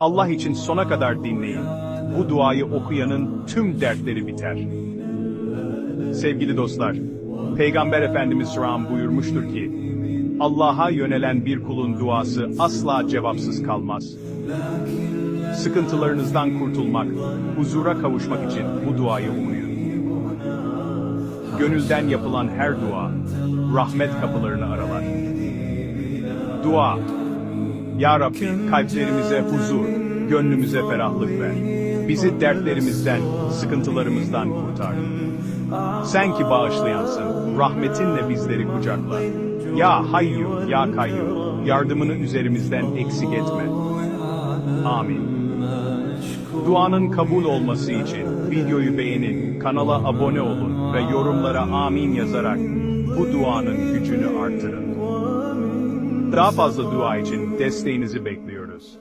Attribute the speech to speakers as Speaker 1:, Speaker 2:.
Speaker 1: Allah için sona kadar dinleyin. Bu duayı okuyanın tüm dertleri biter. Sevgili dostlar, Peygamber Efendimiz Ram buyurmuştur ki, Allah'a yönelen bir kulun duası asla cevapsız kalmaz. Sıkıntılarınızdan kurtulmak, huzura kavuşmak için bu duayı okuyun. Gönülden yapılan her dua, rahmet kapılarını aralar. Dua, Ya Rabbi kalplerimize huzur, gönlümüze ferahlık ver. Bizi dertlerimizden, sıkıntılarımızdan kurtar. Sen ki bağışlayansın, rahmetinle bizleri kucakla. Ya Hayyu, Ya Kayyum, yardımını üzerimizden eksik etme. Amin. Duanın kabul olması için videoyu beğenin, kanala abone olun ve yorumlara amin yazarak bu duanın gücünü artırın. Daha fazla dua için desteğinizi bekliyoruz.